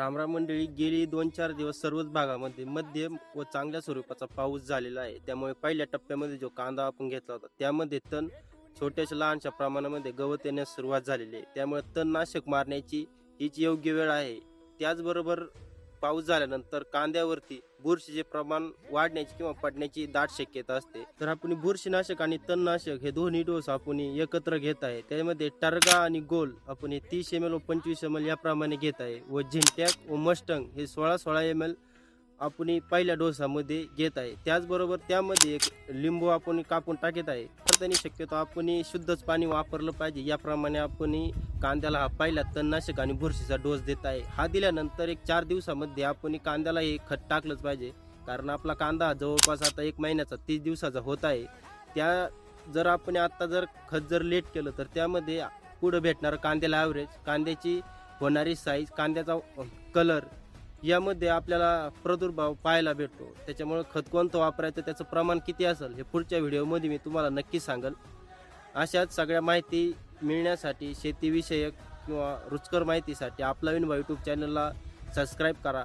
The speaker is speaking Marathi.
रामराम मंडळी गेली दोन चार दिवस सर्वच भागामध्ये मध्यम व चांगल्या स्वरूपाचा पाऊस झालेला आहे. त्यामुळे पहिल्या टप्प्यामध्ये जो कांदा आपण घेतला होता त्यामध्ये तण छोट्याशा लहानशा प्रमाणामध्ये गवत येण्यास सुरुवात झालेली आहे. त्यामुळे तणनाशक मारण्याची हीच योग्य वेळ आहे. त्याचबरोबर पाऊस झाल्यानंतर कांद्यावरती बुरशीचे प्रमाण वाढण्याची किंवा पडण्याची दाट शक्यता असते. तर आपण बुरशीनाशक आणि तणनाशक हे दोन्ही डोस आपण एकत्र घेत आहे. त्यामध्ये टर्गा आणि गोल आपण हे तीस एम एल व पंचवीस एम एल याप्रमाणे घेत आहे व झिंटॅक व मस्टंग हे सोळा सोळा एम एल आपण पहिल्या डोसामध्ये घेत आहे. त्याचबरोबर त्यामध्ये एक लिंबू आपण कापून टाकत आहे. तर त्यांनी शक्यतो आपण शुद्धच पाणी वापरलं पाहिजे याप्रमाणे आपण कांद्याला हा पहिला तणनाशक आणि बुरशीचा डोस देत आहे. हा दिल्यानंतर एक चार दिवसामध्ये आपण कांद्याला हे खत टाकलंच पाहिजे. कारण आपला कांदा हा जवळपास आता एक महिन्याचा तीस दिवसाचा होत आहे. त्या जर आपण आता जर खत जर लेट केलं तर त्यामध्ये पुढं भेटणारं कांद्याला ॲव्हरेज कांद्याची होणारी साईज कांद्याचा कलर यामध्ये आपल्याला प्रादुर्भाव पाहायला भेटतो. त्याच्यामुळे खत कोणतं वापरायचं त्याचं प्रमाण किती असेल हे पुढच्या व्हिडिओमध्ये मी तुम्हाला नक्की सांगेल. अशाच सगळ्या माहिती मिळण्यासाठी शेतीविषयक किंवा रुचकर माहितीसाठी आपला विनवा यूट्यूब चॅनलला सबस्क्राईब करा.